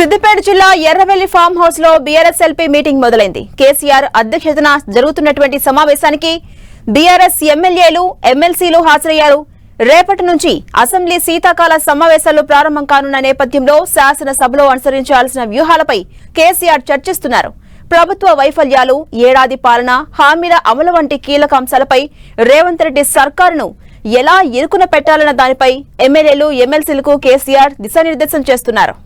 సిద్దిపేట జిల్లా ఎర్రవెల్లి ఫామ్ హౌస్లో BRSLP meeting మొదలైంది. కేసీఆర్ అధ్యక్షతన జరుగుతున్నటువంటి సమావేశానికి బీఆర్ఎస్ ఎమ్మెల్యేలు ఎమ్మెల్సీలు హాజరయ్యారు. రేపటి నుంచి అసెంబ్లీ శీతాకాల సమావేశాలు ప్రారంభం కానున్న నేపథ్యంలో శాసనసభలో అనుసరించాల్సిన వ్యూహాలపై కేసీఆర్ చర్చిస్తున్నారు. ప్రభుత్వ వైఫల్యాలు ఏడాది పాలన హామీల అమలు వంటి కీలక అంశాలపై రేవంత్ రెడ్డి సర్కారును ఎలా ఇరుకున పెట్టాలన్న దానిపై ఎమ్మెల్యేలు ఎమ్మెల్సీలకు కేసీఆర్ దిశానిర్దేశం చేస్తున్నారు.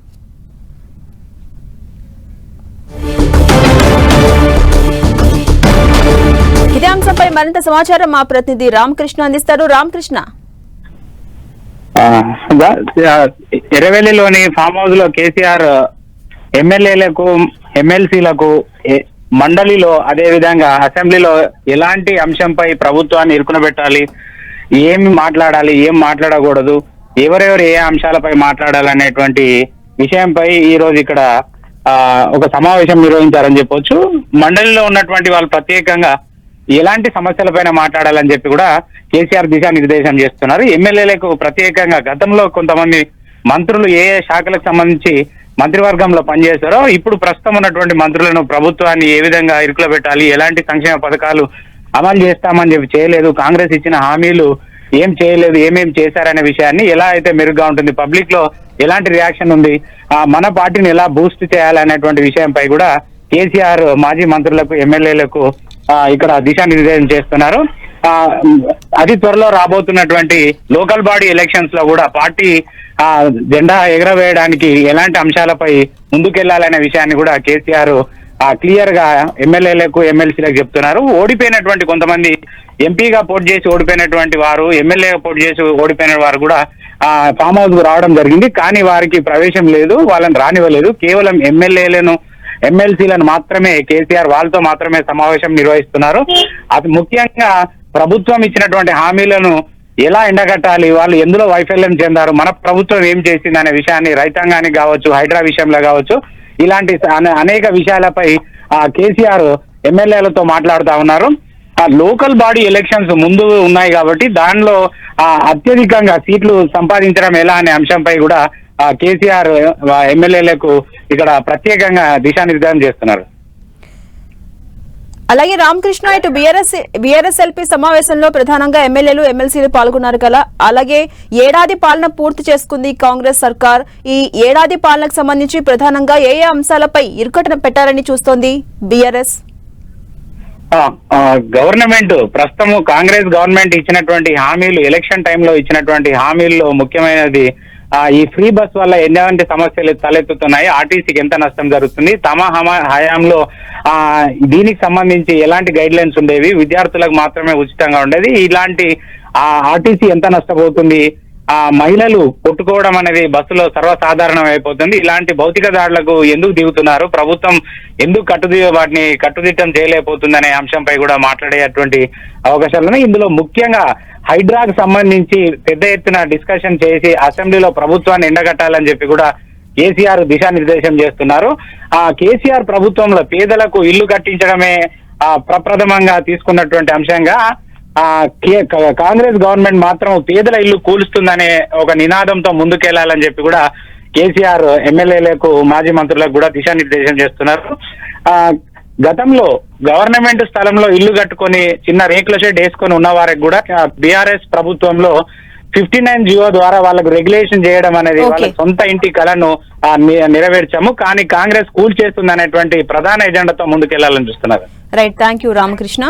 అంశంపై మరింత సమాచారం మా ప్రతినిధి రామకృష్ణ అందిస్తారు. రామకృష్ణ. ఆ, ఎర్రవెల్లిలోని ఫామ్ హౌస్లో కేసీఆర్ ఎమ్మెల్యేలకు ఎమ్మెల్సీలకు మండలిలో అదే విధంగా అసెంబ్లీలో ఎలాంటి అంశంపై ప్రభుత్వాన్ని ఇరుకునబెట్టాలి? ఏమి మాట్లాడాలి? ఏం మాట్లాడకూడదు? ఎవరెవరు ఏ అంశాలపై మాట్లాడాలనేటువంటి విషయంపై ఈ రోజు ఇక్కడ ఆ, ఒక సమావేశం నిర్వహించారని చెప్పొచ్చు. మండలిలో ఉన్నటువంటి వాళ్ళు ప్రత్యేకంగా ఎలాంటి సమస్యలపైన మాట్లాడాలని చెప్పి కూడా కేసీఆర్ దిశానిర్దేశం చేస్తున్నారు. ఎమ్మెల్యేలకు ప్రత్యేకంగా గతంలో కొంతమంది మంత్రులు ఏ ఏ శాఖలకు సంబంధించి మంత్రివర్గంలో పనిచేస్తారో ఇప్పుడు ప్రస్తుతం ఉన్నటువంటి మంత్రులను ప్రభుత్వాన్ని ఏ విధంగా ఇరుకులో పెట్టాలి ఎలాంటి సంక్షేమ పథకాలు అమలు చేస్తామని చెప్పి చేయలేదు కాంగ్రెస్ ఇచ్చిన హామీలు ఏం చేయలేదు ఏమేం చేశారనే విషయాన్ని ఎలా అయితే మెరుగ్గా ఉంటుంది పబ్లిక్లో ఎలాంటి రియాక్షన్ ఉంది ఆ, మన పార్టీని ఎలా బూస్ట్ చేయాలనేటువంటి విషయంపై కూడా కేసీఆర్ మాజీ మంత్రులకు ఎమ్మెల్యేలకు ఇక్కడ దిశానిర్దేశం చేస్తున్నారు. ఆ, అతి త్వరలో రాబోతున్నటువంటి లోకల్ బాడీ ఎలక్షన్స్లో కూడా పార్టీ ఆ జెండా ఎగరవేయడానికి ఎలాంటి అంశాలపై ముందుకెళ్ళాలనే విషయాన్ని కూడా కేసీఆర్ ఆ క్లియర్గా ఎమ్మెల్యేలకు ఎమ్మెల్సీలకు చెప్తున్నారు. ఓడిపోయినటువంటి కొంతమంది ఎంపీగా పోటీ చేసి ఓడిపోయినటువంటి వారు ఎమ్మెల్యేగా పోటీ చేసి ఓడిపోయిన వారు కూడా ఆ ఫామ్ హౌస్ రావడం జరిగింది. కానీ వారికి ప్రవేశం లేదు వాళ్ళని రానివ్వలేదు. కేవలం ఎమ్మెల్యేలను ఎమ్మెల్సీలను మాత్రమే కేసీఆర్ వాళ్ళతో మాత్రమే సమావేశం నిర్వహిస్తున్నారు. అది ముఖ్యంగా ప్రభుత్వం ఇచ్చినటువంటి హామీలను ఎలా ఎండగట్టాలి వాళ్ళు ఎందులో వైఫల్యం చెందారు మన ప్రభుత్వం ఏం చేసింది అనే విషయాన్ని రైతాంగానికి కావచ్చు హైడ్రా విషయంలో కావచ్చు ఇలాంటి అనే- అనేక విషయాలపై ఆ కేసీఆర్ ఎమ్మెల్యేలతో మాట్లాడుతా ఉన్నారు. ఆ లోకల్ బాడీ ఎలక్షన్స్ ముందు ఉన్నాయి కాబట్టి దానిలో ఆ అత్యధికంగా సీట్లు సంపాదించడం ఎలా అనే అంశంపై కూడా కేసీఆర్ ఎమ్మెల్యేలకు ఇక్కడ ప్రత్యేకంగా దిశానిర్దేశం చేస్తున్నారు. అలాగే రామకృష్ణ ఇటు బీఆర్ఎస్ బీఆర్ఎస్ ఎల్పీ సమావేశంలో ప్రధానంగా ఎమ్మెల్యేలు ఎమ్మెల్సీలు పాల్గొన్నారు కదా. అలాగే ఏడాది పాలన పూర్తి చేసుకుంది కాంగ్రెస్ సర్కార్. ఈ ఏడాది పాలనకు సంబంధించి ప్రధానంగా ఏ ఏ అంశాలపై ఇరుకటన పెట్టాలని చూస్తోంది బీఆర్ఎస్? గవర్నమెంట్ ప్రస్తుతం కాంగ్రెస్ గవర్నమెంట్ ఇచ్చినటువంటి హామీలు ఎలక్షన్ టైంలో ఇచ్చినటువంటి హామీల్లో ముఖ్యమైనది ఈ ఫ్రీ బస్ వల్ల ఎలాంటి సమస్యలు తలెత్తుతున్నాయి? ఆర్టీసీకి ఎంత నష్టం జరుగుతుంది? తమ హయాంలో ఆ దీనికి సంబంధించి ఎలాంటి గైడ్ లైన్స్ ఉండేవి? విద్యార్థులకు మాత్రమే ఉచితంగా ఉండేది. ఇలాంటి ఆ ఆర్టీసీ ఎంత నష్టపోతుంది? ఆ మహిళలు కొట్టుకోవడం అనేది బస్సులో సర్వసాధారణం అయిపోతుంది. ఇలాంటి భౌతిక దాడులకు ఎందుకు దిగుతున్నారు? ప్రభుత్వం ఎందుకు కట్టుది వాటిని కట్టుదిట్టం చేయలేకపోతుందనే అంశంపై కూడా మాట్లాడేటువంటి అవకాశాలు ఉన్నాయి. ఇందులో ముఖ్యంగా హైడ్రాకు సంబంధించి పెద్ద ఎత్తున డిస్కషన్ చేసి అసెంబ్లీలో ప్రభుత్వాన్ని ఎండగట్టాలని చెప్పి కూడా కేసీఆర్ దిశానిర్దేశం చేస్తున్నారు. ఆ కేసీఆర్ ప్రభుత్వంలో పేదలకు ఇల్లు కట్టించడమే ఆ ప్రప్రథమంగా తీసుకున్నటువంటి అంశంగా ఆ కే- కాంగ్రెస్ గవర్నమెంట్ మాత్రం పేదల ఇల్లు కూలుస్తుందనే ఒక నినాదంతో ముందుకెళ్ళాలని చెప్పి కూడా కేసీఆర్ ఎమ్మెల్యేలకు మాజీ మంత్రులకు కూడా దిశానిర్దేశం చేస్తున్నారు. ఆ గతంలో గవర్నమెంట్ స్థలంలో ఇల్లు కట్టుకొని చిన్న రేకుల షెడ్ వేసుకొని ఉన్న వారికి కూడా బీఆర్ఎస్ ప్రభుత్వంలో ఫిఫ్టీ నైన్ జియో ద్వారా వాళ్ళకు రెగ్యులేషన్ చేయడం అనేది. వాళ్ళ సొంత ఇంటి కలను ఆ, ని- నెరవేర్చాము. కానీ కాంగ్రెస్ కూల్ చేస్తుంది అనేటువంటి ప్రధాన ఎజెండాతో ముందుకెళ్ళాలని చూస్తున్నారు. Right thank you Ramakrishna.